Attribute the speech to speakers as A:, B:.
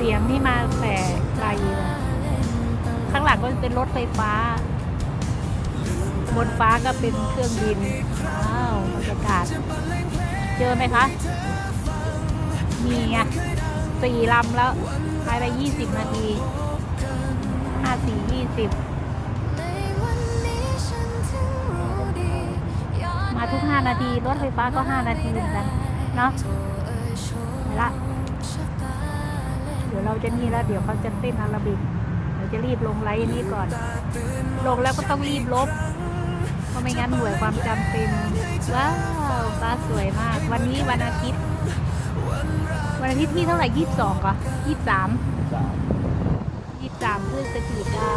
A: มาแต่ไกลเลยข้างหลังก็เป็นรถไฟฟ้า บนฟ้าก็เป็นเครื่องบินว้าวบรรยากาศ เจอไหมคะ มีไงสี่ลำแล้วภายในยี่สิบนาทีห้าสี่ยี่สิบมาทุก5นาที รถไฟฟ้าก็5นาทีเหมือนกัน เนาะ ดี๋ยวเราจะนี่แล้วเดี๋ยวเขาจะเต้นอาราบิกเดี๋ยวจะรีบลงไลน์นี้ก่อน ลงแล้วก็ต้องรีบลบเพราะไม่งั้นหน่วยความจำเต็มว้าวฟ้าสวยมาก วันนี้วันอาทิตย์ วันอาทิตย์ที่เท่าไหร่ยี่สิบสองก่ะยี่สิบสามยี่สิบสามพฤศจิกา